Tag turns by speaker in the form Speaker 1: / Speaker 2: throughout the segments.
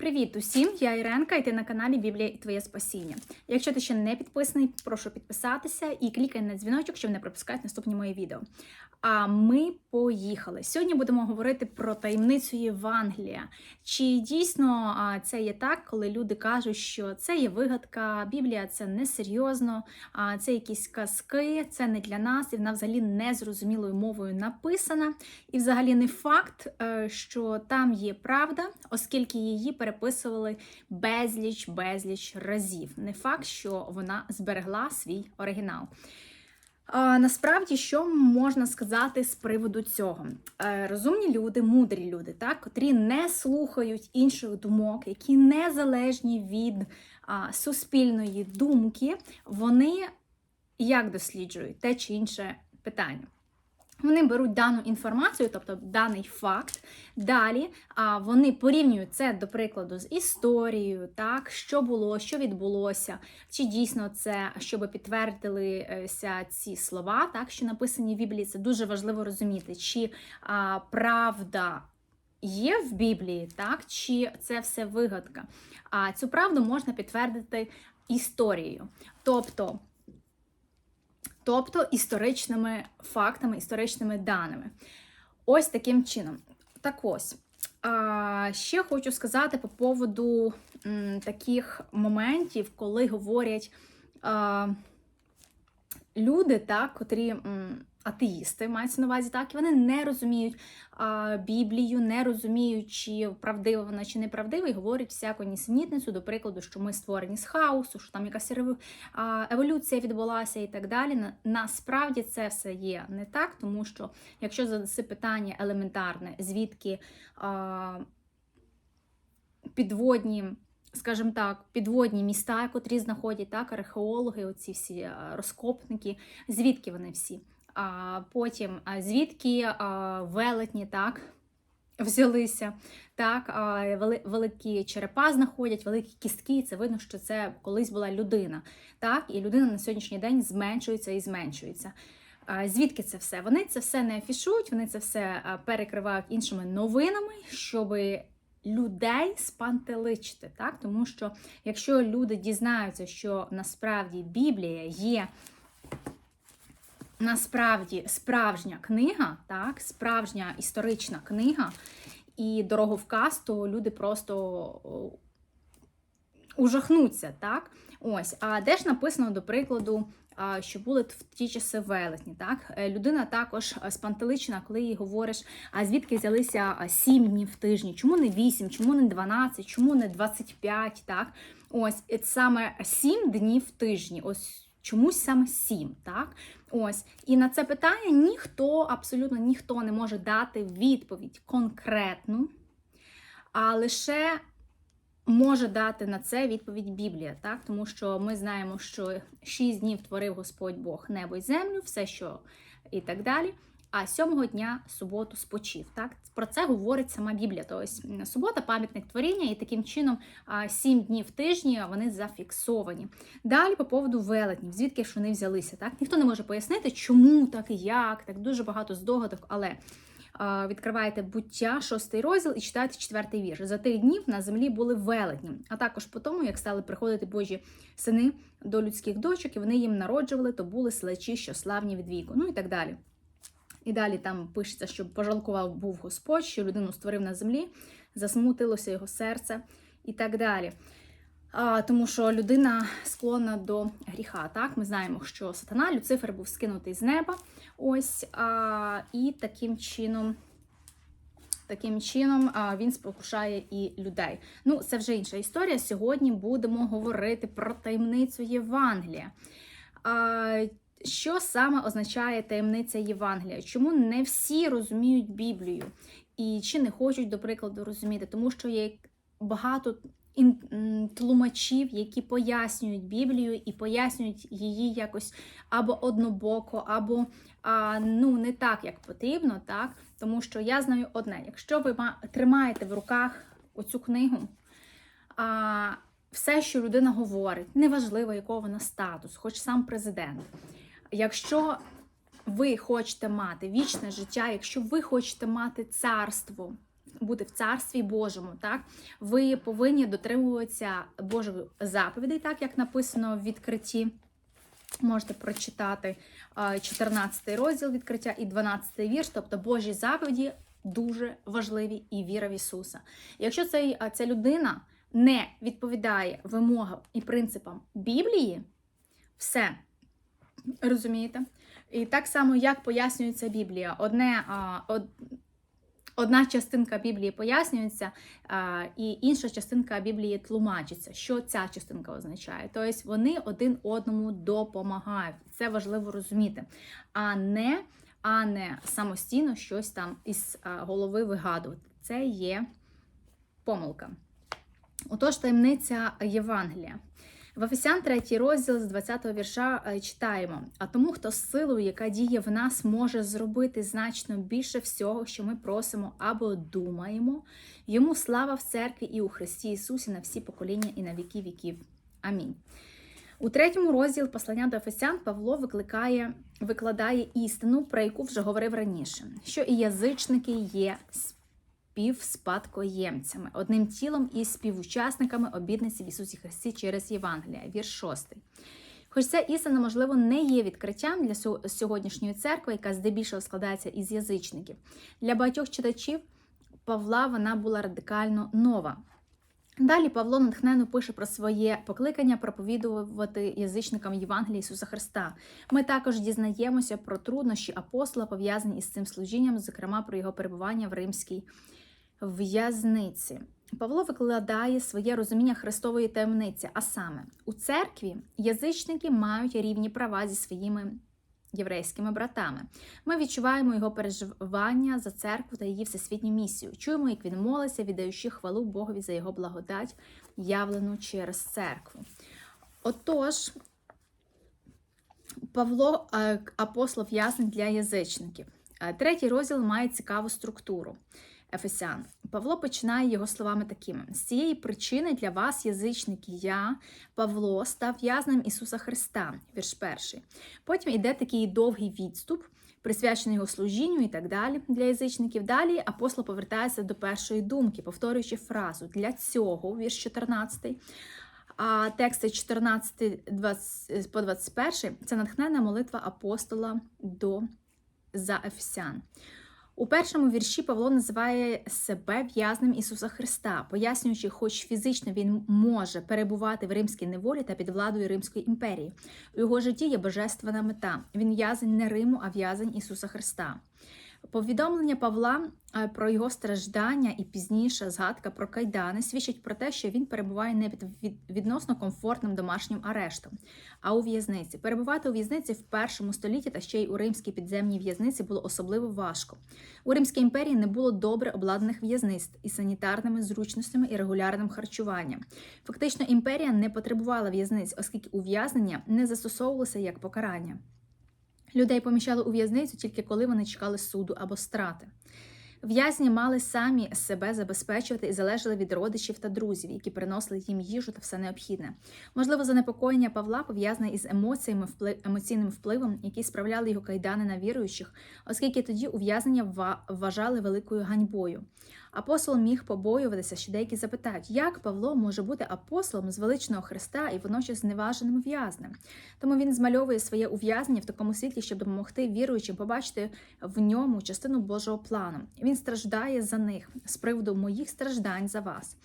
Speaker 1: Привіт усім! Я Іренка, і ти на каналі Біблія і Твоє Спасіння. Якщо ти ще не підписаний, прошу підписатися і клікай на дзвіночок, щоб не пропускати наступні мої відео. А ми поїхали. Сьогодні будемо говорити про таємницю Євангелія. Чи дійсно це є так, коли люди кажуть, що це є вигадка, Біблія це несерйозно, а це якісь казки, це не для нас, і вона взагалі незрозумілою мовою написана. І взагалі не факт, е, що там є правда, оскільки її переписували безліч безліч разів. Не факт, що вона зберегла свій оригінал. А, насправді, що можна сказати з приводу цього? Е, розумні люди, мудрі люди, так, котрі не слухають інших думок, які незалежні від а, суспільної думки, вони як досліджують те чи інше питання. Вони беруть дану інформацію, тобто даний факт. Далі а, вони порівнюють це, до прикладу, з історією, так, що було, що відбулося, чи дійсно це, щоб підтвердилися ці слова, так, що написані в Біблії. Це дуже важливо розуміти, чи а, правда. Є в Біблії, так, чи це все вигадка. А цю правду можна підтвердити історією. Тобто тобто історичними фактами, історичними даними. Ось таким чином. Так ось. А, ще хочу сказати по поводу м, таких моментів, коли говорять а, люди, так, котрі м, атеїсти мається на увазі, так, і вони не розуміють а, Біблію, не розуміють, чи правдива вона, чи неправдива, і говорять всяку нісенітницю, до прикладу, що ми створені з хаосу, що там якась еволюція відбулася і так далі. На- Насправді це все є не так, тому що якщо задаси питання елементарне, звідки а, підводні. Скажімо так, підводні міста, котрі знаходять так, археологи, оці всі розкопники, звідки вони всі? Потім звідки велетні так взялися, так, великі черепа знаходять, великі кістки, це видно, що це колись була людина. Так, і людина на сьогоднішній день зменшується і зменшується. Звідки це все? Вони це все не афішують, вони це все перекривають іншими новинами, щоб людей спантеличити. Так? Тому що якщо люди дізнаються, що насправді Біблія є насправді справжня книга, так, справжня історична книга і дороговказ, то люди просто ужахнуться, так? Ось, а де ж написано, до прикладу, що були в ті часи велетні, так? Е, Людина також спантеличена, коли їй говориш, а звідки взялися а, 7 днів в тижні, чому не 8, чому не 12, чому не 25, так? Ось, саме 7 днів в тижні, ось чомусь саме 7, так? Ось, і на це питання ніхто, абсолютно ніхто не може дати відповідь конкретну, а лише може дати на це відповідь Біблія, так? Тому що ми знаємо, що шість днів творив Господь Бог небо і землю, все, що і так далі. А сьомого дня суботу спочив. Так? Про це говорить сама Біблія. Тобто субота пам'ятник творіння, і таким чином сім днів тижні вони зафіксовані. Далі по поводу велетнів, звідки ж вони взялися. Так? Ніхто не може пояснити, чому так і як, так дуже багато здогадок, але відкриваєте буття, шостий розділ і читаєте четвертий вірш. За тих днів на землі були велетні, а також по тому, як стали приходити Божі сини до людських дочок, і вони їм народжували, то були селечі, що славні від віку. Ну і так далі. І далі там пишеться, що пожалкував був Господь, що людину створив на землі, засмутилося його серце і так далі. А, тому що людина склонна до гріха. Так, ми знаємо, що сатана, Люцифер був скинутий з неба. Ось а, і таким чином. Таким чином він спокушає і людей. Ну, це вже інша історія. Сьогодні будемо говорити про таємницю Євангелія. Що саме означає таємниця Євангелія? Чому не всі розуміють Біблію? І чи не хочуть, до прикладу, розуміти? Тому що є багато тлумачів, які пояснюють Біблію і пояснюють її якось або однобоко, або а, ну, не так, як потрібно, так? Тому що я знаю одне: якщо ви тримаєте в руках оцю книгу, а, все, що людина говорить, неважливо, якого вона статус, хоч сам президент. Якщо ви хочете мати вічне життя, якщо ви хочете мати царство бути в царстві Божому. Так, ви повинні дотримуватися Божих заповідей, так як написано в відкритті. Можете прочитати 14 розділ відкриття і 12 вірш, тобто Божі заповіді дуже важливі і віра в Ісуса. Якщо цей, ця людина не відповідає вимогам і принципам Біблії, все розумієте? І так само, як пояснюється Біблія, одне, од, одна частинка Біблії пояснюється, і інша частинка Біблії тлумачиться. Що ця частинка означає? Тобто вони один одному допомагають. Це важливо розуміти, а не а не самостійно щось там із голови вигадувати. Це є помилка. Отож, таємниця Євангелія. В Ефесян 3 розділ з 20 го вірша е, читаємо: а тому, хто з силою, яка діє в нас, може зробити значно більше всього, що ми просимо або думаємо, йому слава в церкві і у Христі Ісусі на всі покоління і на віки віків. Амінь. У третьому розділі послання до Ефесян Павло викликає, викладає істину, про яку вже говорив раніше, що і язичники є співспадкоємцями, одним тілом і співучасниками обідниці в Ісусі Христі через Євангелія, вірш 6. Хоч ця істина, можливо, не є відкриттям для сьогоднішньої церкви, яка здебільшого складається із язичників. Для багатьох читачів Павла вона була радикально нова. Далі Павло натхненно пише про своє покликання проповідувати язичникам Євангелія Ісуса Христа. Ми також дізнаємося про труднощі апостола, пов'язані із цим служінням, зокрема про його перебування в римській в'язниці. Павло викладає своє розуміння Христової таємниці, а саме у церкві язичники мають рівні права зі своїми єврейськими братами. Ми відчуваємо його переживання за церкву та її всесвітню місію. Чуємо, як він молиться, віддаючи хвалу Богові за його благодать, явлену через церкву. Отож, Павло е, апостол в'язень для язичників. Е, третій розділ має цікаву структуру. Ефесян. Павло починає його словами такими: з цієї причини для вас, язичники, я, Павло, став в'язнем Ісуса Христа, вірш перший. Потім йде такий довгий відступ, присвячений його служінню і так далі для язичників. Далі апостол повертається до першої думки, повторюючи фразу для цього, вірш 14. А тексти 14 20, по 21 це натхненна молитва апостола до за Ефесян. У першому вірші Павло називає себе в'язнем Ісуса Христа, пояснюючи, хоч фізично він може перебувати в римській неволі та під владою Римської імперії. У його житті є божественна мета. Він в'язень не Риму, а в'язень Ісуса Христа. Повідомлення Павла е, про його страждання і пізніше згадка про кайдани свідчить про те, що він перебуває не під відносно комфортним домашнім арештом, а у в'язниці. Перебувати у в'язниці в першому столітті та ще й у римській підземній в'язниці було особливо важко. У Римській імперії не було добре обладнаних в'язниць із санітарними зручностями і регулярним харчуванням. Фактично, імперія не потребувала в'язниць, оскільки ув'язнення не застосовувалося як покарання. Людей поміщали у в'язницю тільки коли вони чекали суду або страти. В'язні мали самі себе забезпечувати і залежали від родичів та друзів, які приносили їм їжу та все необхідне. Можливо, занепокоєння Павла пов'язане із емоціями, емоційним впливом, які справляли його кайдани на віруючих, оскільки тоді ув'язнення вважали великою ганьбою. Апостол міг побоюватися, що деякі запитають, як Павло може бути апостолом з величного Христа і водночас зневаженим в'язнем. Тому він змальовує своє ув'язнення в такому світлі, щоб допомогти віруючим побачити в ньому частину Божого плану. Він страждає за них з приводу моїх страждань за вас.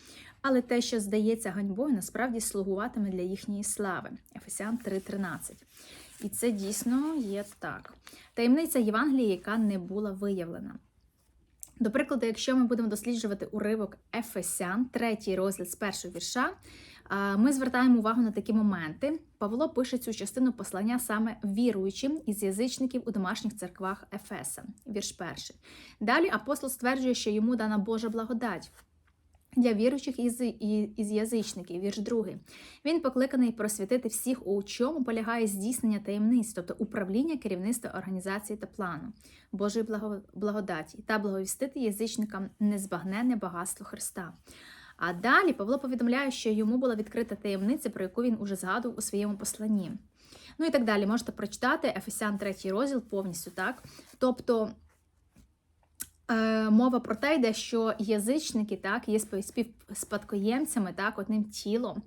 Speaker 1: Але те, що здається ганьбою, насправді слугуватиме для їхньої слави. Ефесян 3:13. І це дійсно є так. Таємниця Євангелія, яка не була виявлена. До прикладу, якщо ми будемо досліджувати уривок Ефесян, третій розгляд з першого вірша, ми звертаємо увагу на такі моменти. Павло пише цю частину послання саме віруючим із язичників у домашніх церквах Ефеса, вірш перший. Далі апостол стверджує, що йому дана Божа благодать для віруючих із, із язичників, вірш другий. Він покликаний просвітити всіх, у чому полягає здійснення таємниць, тобто управління керівництва організації та плану, Божої благодаті та благовістити язичникам незбагненне багатство Христа. А далі Павло повідомляє, що йому була відкрита таємниця, про яку він уже згадував у своєму посланні. Ну і так далі, можете прочитати Ефесян 3 розділ повністю так. Тобто мова про те йде, що язичники так, є співспадкоємцями, так, одним тілом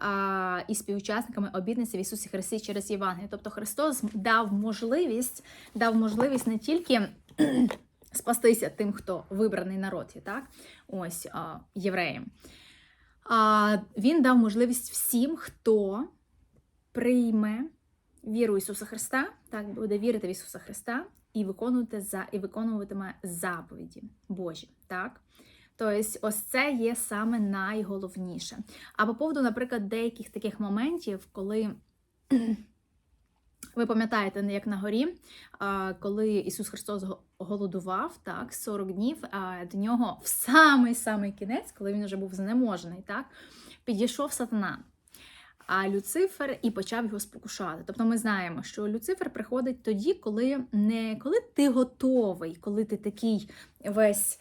Speaker 1: а, і співучасниками обітниці в Ісусі Христі через Євангеліє. Тобто Христос дав можливість, дав можливість не тільки спастися тим, хто вибраний народ, є, так, ось а, євреям. А він дав можливість всім, хто прийме віру Ісуса Христа, так буде вірити в Ісуса Христа і виконувати за і виконуватиме заповіді Божі. Так? Тобто, ось це є саме найголовніше. А по поводу, наприклад, деяких таких моментів, коли ви пам'ятаєте, як на горі, коли Ісус Христос голодував так, 40 днів, а до нього в самий самий кінець, коли він вже був знеможений, так, підійшов сатана. А Люцифер і почав його спокушати. Тобто ми знаємо, що Люцифер приходить тоді, коли не коли ти готовий, коли ти такий весь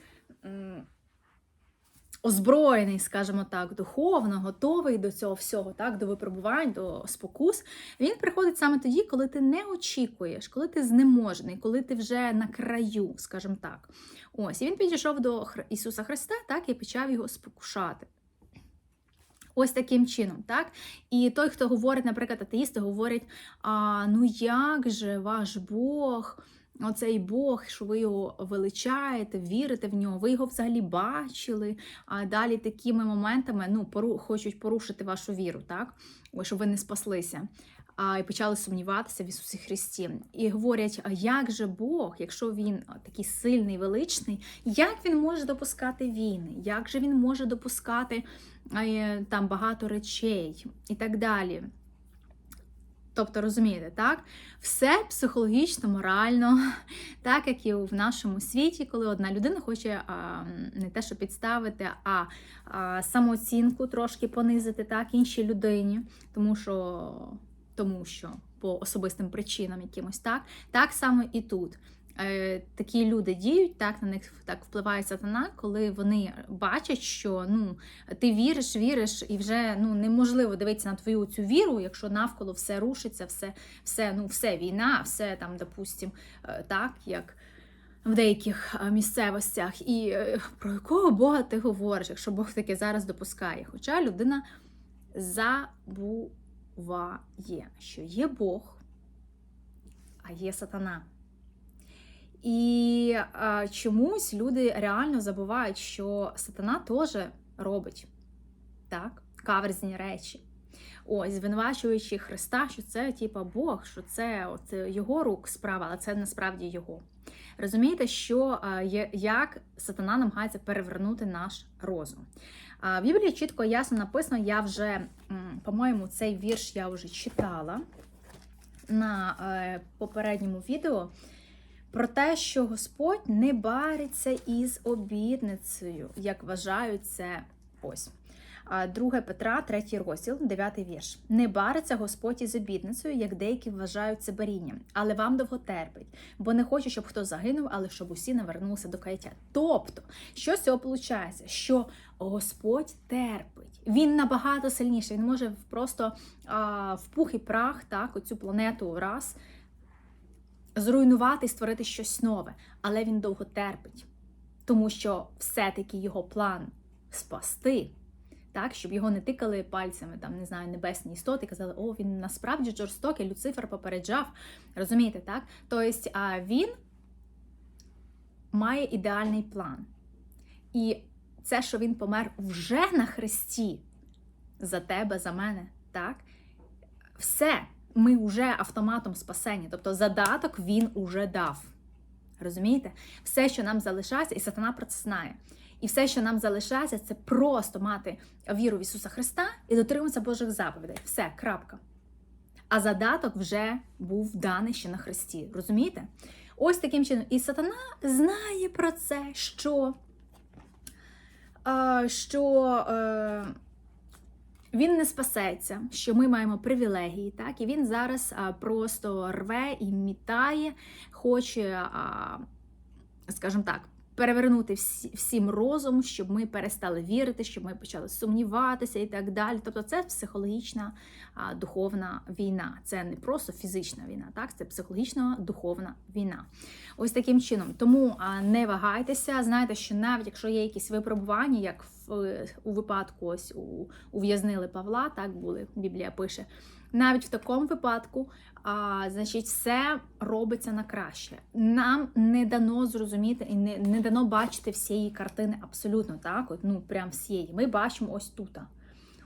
Speaker 1: озброєний, скажімо так, духовно, готовий до цього всього, так, до випробувань, до спокус. Він приходить саме тоді, коли ти не очікуєш, коли ти знеможений, коли ти вже на краю, скажімо так. Ось, і він підійшов до Ісуса Христа, так, і почав його спокушати. Ось таким чином, так? І той, хто говорить, наприклад, атеїсти говорять: а, ну як же ваш Бог, оцей Бог, що ви його величаєте, вірите в нього, ви його взагалі бачили. А далі такими моментами ну, пору, хочуть порушити вашу віру, так? Щоб ви не спаслися. А, і почали сумніватися в Ісусі Христі. І говорять: а як же Бог, якщо він такий сильний, величний, як він може допускати війни? Як же він може допускати там багато речей і так далі? Тобто, розумієте, так? Все психологічно, морально, так як і в нашому світі, коли одна людина хоче а, не те, що підставити, а, а самооцінку трошки понизити так, іншій людині, тому що, тому що по особистим причинам якимось так. Так само і тут. Е, Такі люди діють, так на них так впливає сатана, коли вони бачать, що ну ти віриш, віриш, і вже ну неможливо дивитися на твою цю віру, якщо навколо все рушиться, все, все, ну все війна, все там, допустим, е, так як. В деяких е, місцевостях, і про якого Бога ти говориш, якщо Бог таке зараз допускає. Хоча людина забуває, що є Бог, а є сатана. І а, чомусь люди реально забувають, що сатана теж робить так, каверзні речі. Ось, звинувачуючи Христа, що це типа Бог, що це от, його рук справа, але це насправді його. Розумієте, що є, як сатана намагається перевернути наш розум. В Біблії чітко ясно написано, я вже, по-моєму, цей вірш я вже читала на е, попередньому відео про те, що Господь не бариться із обідницею, як вважають це ось. А, 2 Петра, 3 розділ, 9 вірш. Не бариться Господь із обідницею, як деякі вважають це барінням, але вам довго терпить, бо не хоче, щоб хто загинув, але щоб усі навернулися до каяття. Тобто, що з цього виходить? Що Господь терпить. Він набагато сильніший. Він може просто а, в пух і прах, так, оцю планету раз зруйнувати і створити щось нове, але він довго терпить, тому що все-таки його план спасти, так, щоб його не тикали пальцями, там, не знаю, небесні істоти, казали, о, він насправді жорстокий, Люцифер попереджав. Розумієте, так? Тобто він має ідеальний план. І це, що він помер вже на хресті за тебе, за мене, так? Все ми вже автоматом спасені. Тобто задаток він уже дав. Розумієте? Все, що нам залишається, і сатана про це знає. І все, що нам залишається, це просто мати віру в Ісуса Христа і дотримуватися Божих заповідей. Все, крапка. А задаток вже був даний ще на Христі. Розумієте? Ось таким чином. І сатана знає про це, що, е, що е, він не спасеться, що ми маємо привілегії, так? І він зараз а, просто рве і мітає, хоче, а, скажімо так, перевернути всі, всім розум, щоб ми перестали вірити, щоб ми почали сумніватися і так далі. Тобто, це психологічна а, духовна війна. Це не просто фізична війна, так це психологічна духовна війна. Ось таким чином. Тому а, не вагайтеся. Знайте, що навіть якщо є якісь випробування, як в у випадку ось у ув'язнили Павла, так були Біблія пише. Навіть в такому випадку, а, значить, все робиться на краще. Нам не дано зрозуміти і не, не дано бачити всієї картини абсолютно так. От, ну прям всієї. Ми бачимо ось тут.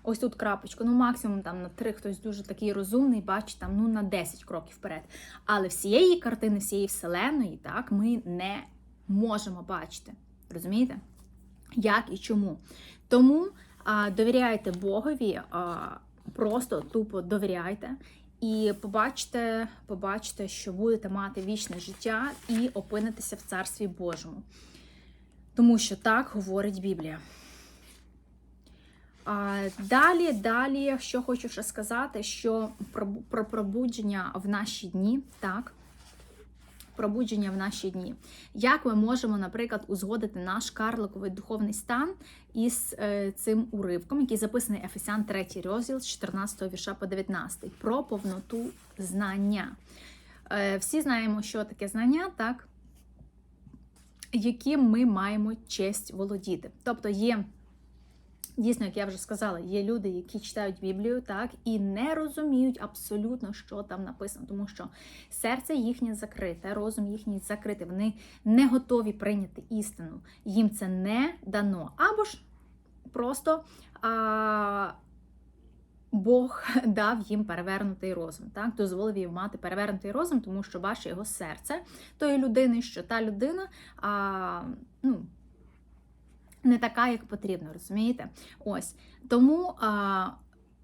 Speaker 1: Ось тут крапочку, ну максимум там на три хтось дуже такий розумний, бачить там ну на 10 кроків вперед. Але всієї картини, всієї вселеної, так, ми не можемо бачити. Розумієте? Як і чому? Тому а, довіряйте Богові, а, просто тупо довіряйте. І побачите, побачите, що будете мати вічне життя і опинитеся в Царстві Божому. Тому що так говорить Біблія. А, Далі, далі, що хочу ще сказати, що про, про пробудження в наші дні, так, пробудження в наші дні. Як ми можемо, наприклад, узгодити наш карликовий духовний стан із е, цим уривком, який записаний Ефесян 3 розділ з 14 вірша по 19, про повноту знання. Е, всі знаємо, що таке знання, так? Яким ми маємо честь володіти. Тобто є Дійсно, як я вже сказала, є люди, які читають Біблію, так і не розуміють абсолютно, що там написано, тому що серце їхнє закрите, розум їхній закритий. Вони не готові прийняти істину. Їм це не дано. Або ж просто а, Бог дав їм перевернутий розум, так дозволив їм мати перевернутий розум, тому що бачить його серце тої людини, що та людина. а, ну, не така, як потрібно, розумієте? Ось тому а,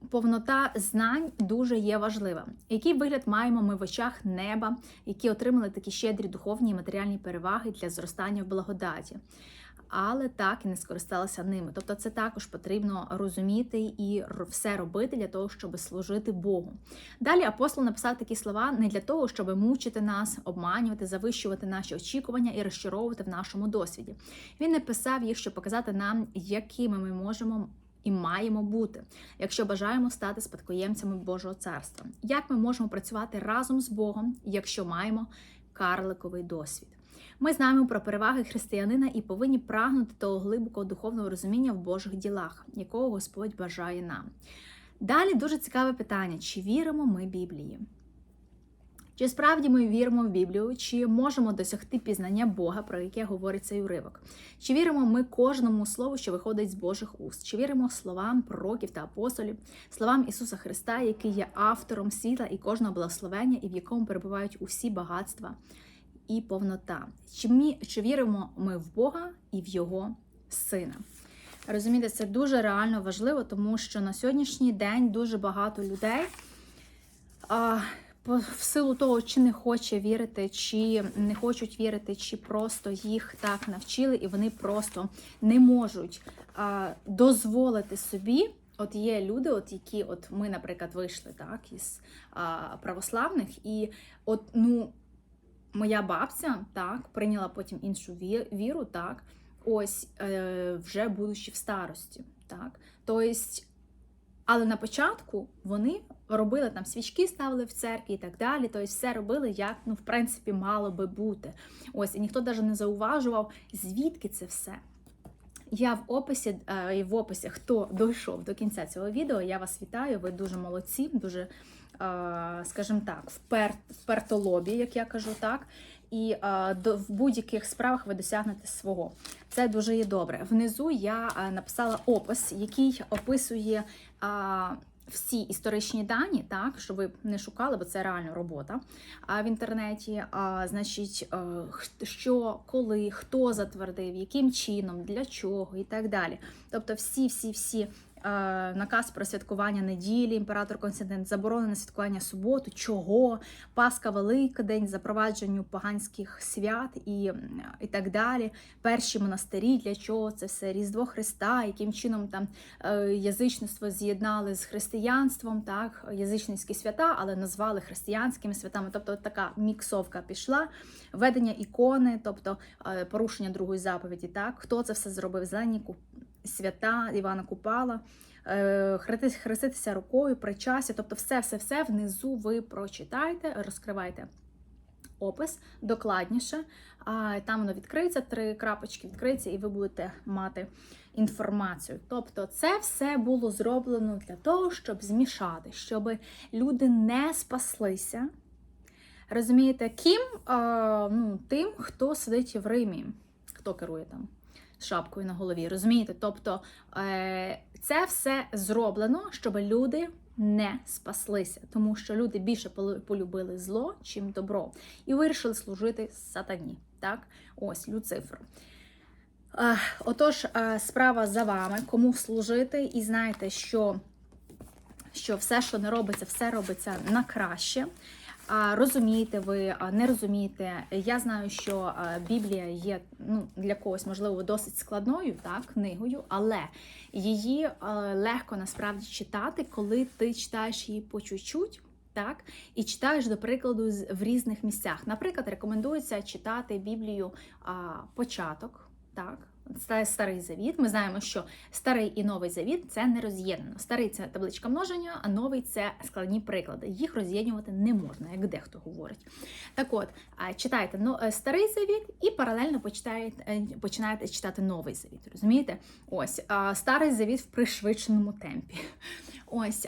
Speaker 1: повнота знань дуже є важлива. Який вигляд маємо ми в очах неба, які отримали такі щедрі духовні і матеріальні переваги для зростання в благодаті? Але так і не скористалися ними. Тобто, це також потрібно розуміти і все робити для того, щоб служити Богу. Далі апостол написав такі слова не для того, щоб мучити нас, обманювати, завищувати наші очікування і розчаровувати в нашому досвіді. Він написав їх, щоб показати нам, якими ми можемо. І маємо бути, якщо бажаємо стати спадкоємцями Божого царства. Як ми можемо працювати разом з Богом, якщо маємо карликовий досвід? Ми знаємо про переваги християнина і повинні прагнути того глибокого духовного розуміння в Божих ділах, якого Господь бажає нам. Далі дуже цікаве питання: чи віримо ми Біблії? Чи справді ми віримо в Біблію, чи можемо досягти пізнання Бога, про яке говорить цей уривок? Чи віримо ми кожному слову, що виходить з Божих уст? Чи віримо словам пророків та апостолів, словам Ісуса Христа, який є автором світла і кожного благословення, і в якому перебувають усі багатства і повнота. Чи, ми, чи віримо ми в Бога і в Його Сина? Розумієте, це дуже реально важливо, тому що на сьогоднішній день дуже багато людей. А, в силу того, чи не хоче вірити, чи не хочуть вірити, чи просто їх так навчили, і вони просто не можуть а, дозволити собі. От є люди, от які, от ми, наприклад, вийшли так із а, православних, і от ну моя бабця так прийняла потім іншу віру, так, ось е, вже будучи в старості. так, Тобто, але на початку вони робили там свічки, ставили в церкві і так далі. Тобто, все робили, як ну, в принципі, мало би бути. Ось, і ніхто навіть не зауважував, звідки це все. Я в описі е, в описі, хто дійшов до кінця цього відео, я вас вітаю. Ви дуже молодці, дуже скажімо так, впер, впертолобі, як я кажу, так. І в будь-яких справах ви досягнете свого. Це дуже є добре. Внизу я написала опис, який описує всі історичні дані, так, щоб ви не шукали, бо це реально робота в інтернеті. А, Значить, що, коли, хто затвердив, яким чином, для чого і так далі. Тобто, всі-всі-всі наказ про святкування неділі, імператор Константин, заборонене святкування суботу, чого, Пасха, Великдень, запровадженню поганських свят і, і так далі. Перші монастирі, для чого це все Різдво Христа, яким чином там е, язичництво з'єднали з християнством, так, язичницькі свята, але назвали християнськими святами. Тобто така міксовка пішла, ведення ікони, тобто е, порушення другої заповіді. Так, хто це все зробив? Зелені свята Івана Купала, е, хреститися рукою, причастя, тобто все-все-все внизу ви прочитайте, розкривайте опис докладніше. Там воно відкриється, три крапочки відкриється, і ви будете мати інформацію. Тобто, це все було зроблено для того, щоб змішати, щоб люди не спаслися. Розумієте, ким? А, ну, Тим, хто сидить в Римі, хто керує там шапкою на голові. Розумієте? Тобто е, це все зроблено, щоб люди не спаслися, тому що люди більше полюбили зло, чим добро, і вирішили служити сатані. Так, ось Люцифер. Е, отож, е, справа за вами, кому служити, і знаєте, що що все, що не робиться, все робиться на краще. Розумієте ви, не розумієте. Я знаю, що Біблія є ну, для когось, можливо, досить складною так, книгою, але її легко насправді читати, коли ти читаєш її по чуть-чуть. Так, і читаєш, до прикладу, в різних місцях. Наприклад, рекомендується читати Біблію а, початок, так, старий завіт. Ми знаємо, що старий і новий завіт це не роз'єднано. Старий це табличка множення, а новий це складні приклади. Їх роз'єднувати не можна, як дехто говорить. Так от, читайте е, старий завіт і паралельно почитаєте, е, починаєте читати новий завіт. Розумієте? Ось старий завіт в пришвидшеному темпі. Ось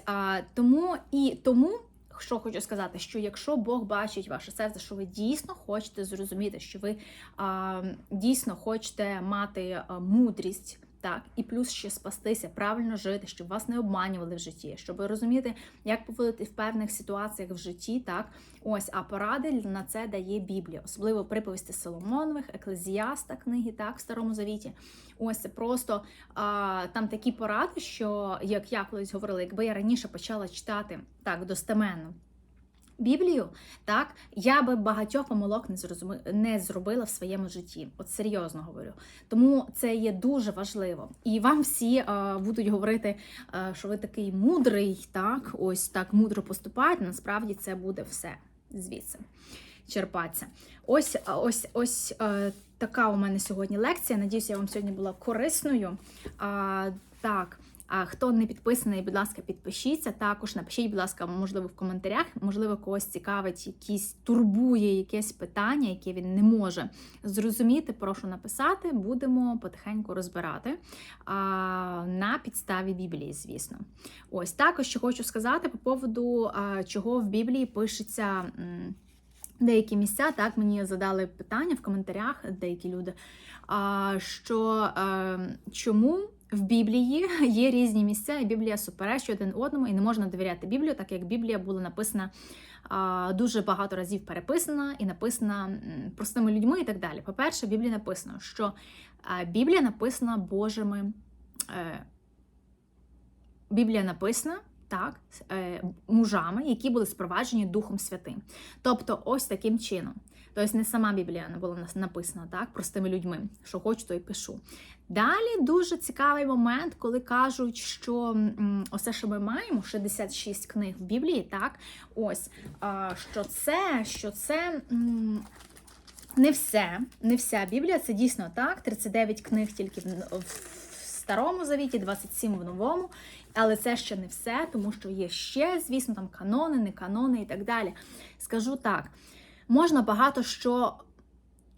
Speaker 1: тому і тому що хочу сказати, що якщо Бог бачить ваше серце, що ви дійсно хочете зрозуміти, що ви а, дійсно хочете мати мудрість. Так, і плюс ще спастися, правильно жити, щоб вас не обманювали в житті, щоб розуміти, як поводити в певних ситуаціях в житті. Так, ось а поради на це дає Біблія, особливо приповісти Соломонових, еклезіаста книги, так, в Старому Завіті. Ось це просто а, там такі поради, що як я колись говорила, якби я раніше почала читати так достеменно. Біблію, так, я би багатьох помилок не зрозуми... не зробила в своєму житті. От серйозно говорю. Тому це є дуже важливо. І вам всі е, будуть говорити, е, що ви такий мудрий, так, ось так мудро поступаєте. Насправді це буде все звідси. Черпатися. Ось ось ось е, така у мене сьогодні лекція. Надіюся, я вам сьогодні була корисною. А, Так. А хто не підписаний, будь ласка, підпишіться. Також напишіть, будь ласка, можливо, в коментарях, можливо, когось цікавить, якісь турбує якесь питання, яке він не може зрозуміти. Прошу написати, будемо потихеньку розбирати а, на підставі Біблії, звісно. Ось також що хочу сказати по поводу, а, чого в Біблії пишеться. Деякі місця так мені задали питання в коментарях, деякі люди. Що а, чому в Біблії є різні місця, і Біблія суперечує один одному, і не можна довіряти Біблію, так як Біблія була написана дуже багато разів переписана і написана простими людьми і так далі. По-перше, в Біблії написано, що Біблія написана Божими. Е, Біблія написана так, е, мужами, які були спроваджені Духом Святим. Тобто, ось таким чином. Тобто, не сама Біблія була написана так, простими людьми, що хочу, то й пишу. Далі дуже цікавий момент, коли кажуть, що оце, що ми маємо, 66 книг в Біблії, так, ось, що це, що це. Не все, не вся Біблія, це дійсно так. 39 книг тільки в Старому Завіті, 27 в новому. Але це ще не все, тому що є ще, звісно, там канони, не канони і так далі. Скажу так: можна багато що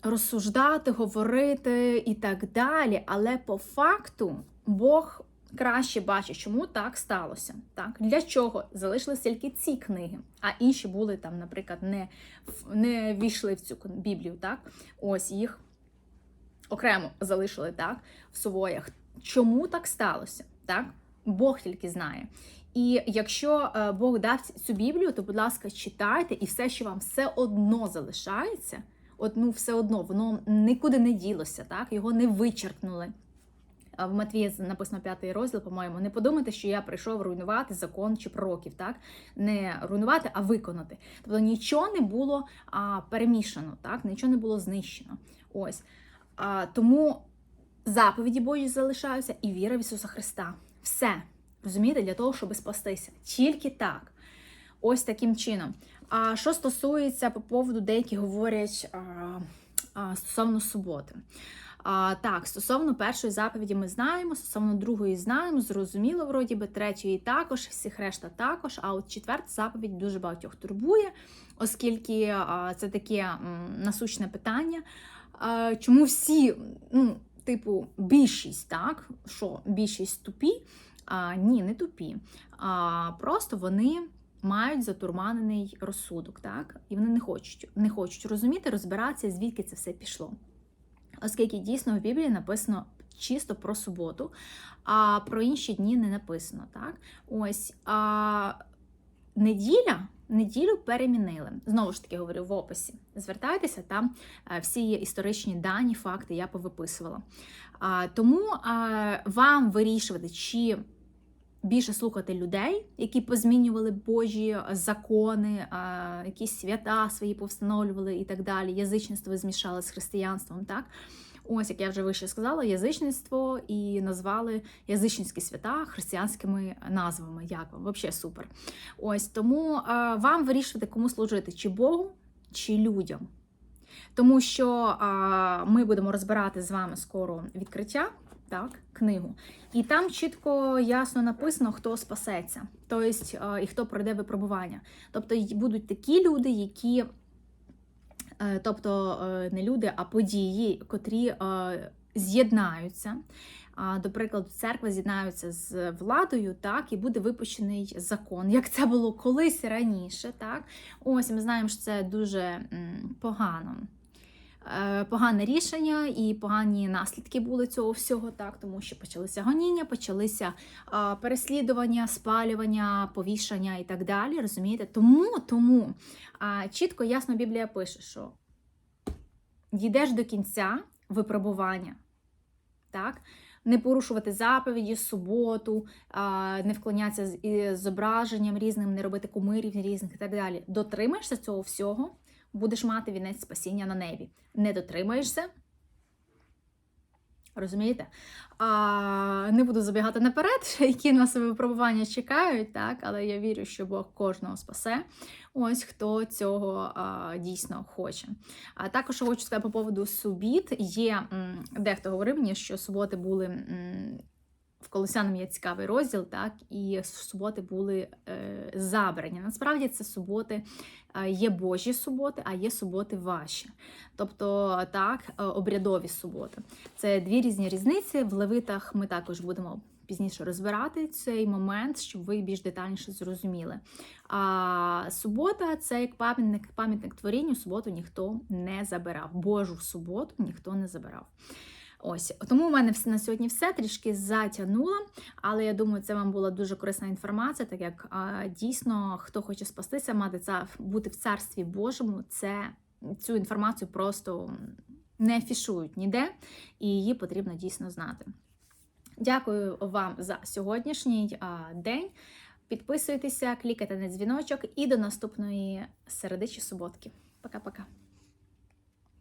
Speaker 1: розсуждати, говорити і так далі, але по факту Бог. Краще бачить, чому так сталося. Так? Для чого залишились тільки ці книги, а інші були там, наприклад, не не війшли в цю Біблію. Так? Ось їх окремо залишили так, в сувоях. Чому так сталося? Так? Бог тільки знає. І якщо е, Бог дав цю Біблію, то, будь ласка, читайте, і все, що вам все одно залишається, от, ну, все одно, воно нікуди не ділося, так? його не вичеркнули. В Матвії написано п'ятий розділ, по-моєму. Не подумайте, що я прийшов руйнувати закон чи пророків, так? Не руйнувати, а виконати. Тобто нічого не було а, перемішано, так? Нічого не було знищено. Ось. А, тому заповіді Божі залишаються і віра в Ісуса Христа. Все. Розумієте, для того, щоб спастися. Тільки так. Ось таким чином. А що стосується по поводу, деякі говорять а, а, стосовно суботи. А, так, стосовно першої заповіді ми знаємо, стосовно другої знаємо, зрозуміло, вроді би, третьої також, всіх решта також. А от четверта заповідь дуже багатьох турбує, оскільки а, це таке насущне питання. А, чому всі, ну, типу, більшість, так? Що більшість тупі? А, ні, не тупі. А, просто вони мають затурманений розсудок, так? І вони не хочуть, не хочуть розуміти, розбиратися, звідки це все пішло. Оскільки дійсно в Біблії написано чисто про суботу, а про інші дні не написано. Так? Ось а, неділя. Неділю перемінили. Знову ж таки говорю в описі. Звертайтеся, там е, всі є історичні дані, факти я повиписувала. А, Тому а, вам вирішувати, чи більше слухати людей, які позмінювали Божі закони, якісь свята свої повстановлювали і так далі. Язичництво змішали з християнством. так? Ось, як я вже вище сказала, язичництво і назвали язичницькі свята християнськими назвами. Як вам? Взагалі супер. Ось тому а, вам вирішувати, кому служити, чи Богу, чи людям. Тому що а, ми будемо розбирати з вами скоро відкриття, так, книгу. І там чітко ясно написано, хто спасеться, тобто і хто пройде випробування. Тобто будуть такі люди, які Е, тобто е, не люди, а події, котрі е, з'єднаються. До прикладу, церква з'єднаються з владою, так, і буде випущений закон, як це було колись раніше. Так? Ось ми знаємо, що це дуже погано. Е, Погане рішення і погані наслідки були цього всього, так, тому що почалися гоніння, почалися переслідування, спалювання, повішання і так далі. Розумієте? Тому, тому чітко, ясно, Біблія пише, що дійдеш до кінця випробування, так? Не порушувати заповіді, суботу, не вклонятися з зображенням різним, не робити кумирів різних і так далі. Дотримаєшся цього всього, будеш мати вінець спасіння на небі. Не дотримаєшся. Розумієте? А, не буду забігати наперед, які нас випробування чекають, так? але я вірю, що Бог кожного спасе. Ось хто цього а, дійсно хоче. А також хочу сказати по поводу субіт. Є м, дехто говорив мені, що суботи були. м, в Колосянам є цікавий розділ, так, і суботи були е, забрані. Насправді це суботи, е, є Божі суботи, а є суботи ваші. Тобто, так, е, обрядові суботи. Це дві різні різниці. В левитах ми також будемо пізніше розбирати цей момент, щоб ви більш детальніше зрозуміли. А субота це як пам'ятник, пам'ятник творінню, суботу ніхто не забирав. Божу суботу ніхто не забирав. Ось тому у мене на сьогодні все трішки затягнула, але я думаю, це вам була дуже корисна інформація, так як а, дійсно хто хоче спастися, мати цар, бути в царстві Божому, це цю інформацію просто не афішують ніде, і її потрібно дійсно знати. Дякую вам за сьогоднішній а, день. Підписуйтеся, клікайте на дзвіночок і до наступної середи чи суботки. Пока-пока.